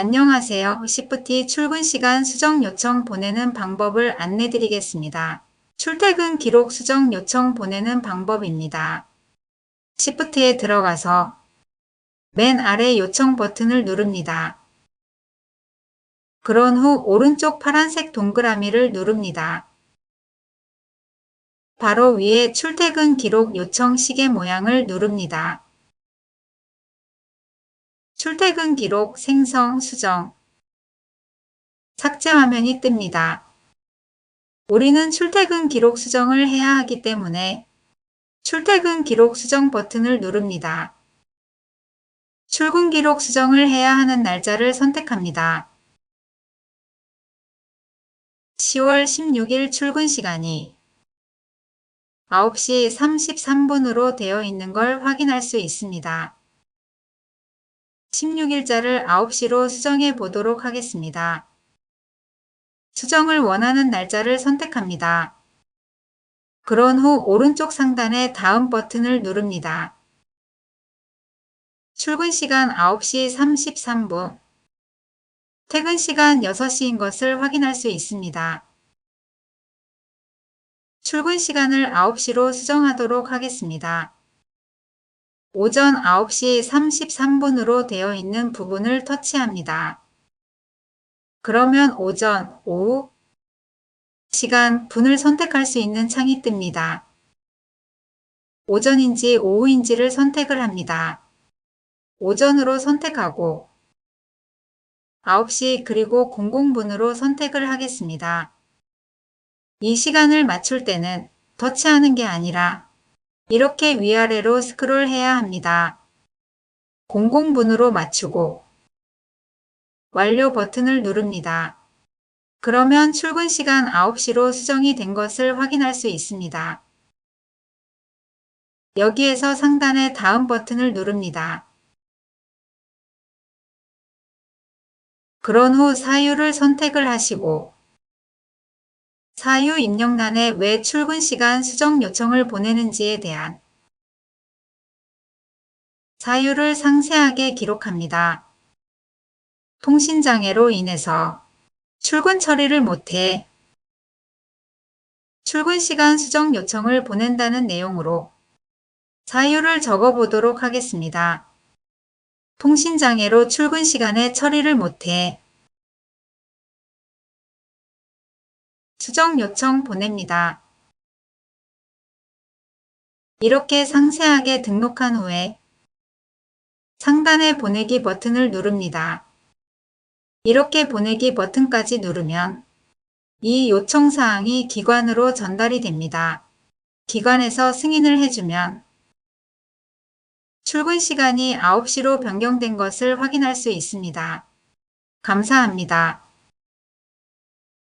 안녕하세요. 시프티 출근 시간 수정 요청 보내는 방법을 안내 드리겠습니다. 출퇴근 기록 수정 요청 보내는 방법입니다. 시프트에 들어가서 맨 아래 요청 버튼을 누릅니다. 그런 후 오른쪽 파란색 동그라미를 누릅니다. 바로 위에 출퇴근 기록 요청 시계 모양을 누릅니다. 출퇴근 기록 생성 수정 삭제 화면이 뜹니다. 우리는 출퇴근 기록 수정을 해야 하기 때문에 출퇴근 기록 수정 버튼을 누릅니다. 출근 기록 수정을 해야 하는 날짜를 선택합니다. 10월 16일 출근 시간이 9시 33분으로 되어 있는 걸 확인할 수 있습니다. 16일자를 9시로 수정해 보도록 하겠습니다. 수정을 원하는 날짜를 선택합니다. 그런 후 오른쪽 상단의 다음 버튼을 누릅니다. 출근 시간 9시 33분, 퇴근 시간 6시인 것을 확인할 수 있습니다. 출근 시간을 9시로 수정하도록 하겠습니다. 오전 9시 33분으로 되어 있는 부분을 터치합니다. 그러면 오전, 오후, 시간, 분을 선택할 수 있는 창이 뜹니다. 오전인지 오후인지를 선택을 합니다. 오전으로 선택하고 9시 그리고 00분으로 선택을 하겠습니다. 이 시간을 맞출 때는 터치하는 게 아니라 이렇게 위아래로 스크롤 해야 합니다. 00분으로 맞추고 완료 버튼을 누릅니다. 그러면 출근 시간 9시로 수정이 된 것을 확인할 수 있습니다. 여기에서 상단의 다음 버튼을 누릅니다. 그런 후 사유를 선택을 하시고 사유 입력란에 왜 출근 시간 수정 요청을 보내는지에 대한 사유를 상세하게 기록합니다. 통신장애로 인해서 출근 처리를 못해 출근 시간 수정 요청을 보낸다는 내용으로 사유를 적어보도록 하겠습니다. 통신장애로 출근 시간에 처리를 못해 수정 요청 보냅니다. 이렇게 상세하게 등록한 후에 상단의 보내기 버튼을 누릅니다. 이렇게 보내기 버튼까지 누르면 이 요청사항이 기관으로 전달이 됩니다. 기관에서 승인을 해주면 출근 시간이 9시로 변경된 것을 확인할 수 있습니다. 감사합니다.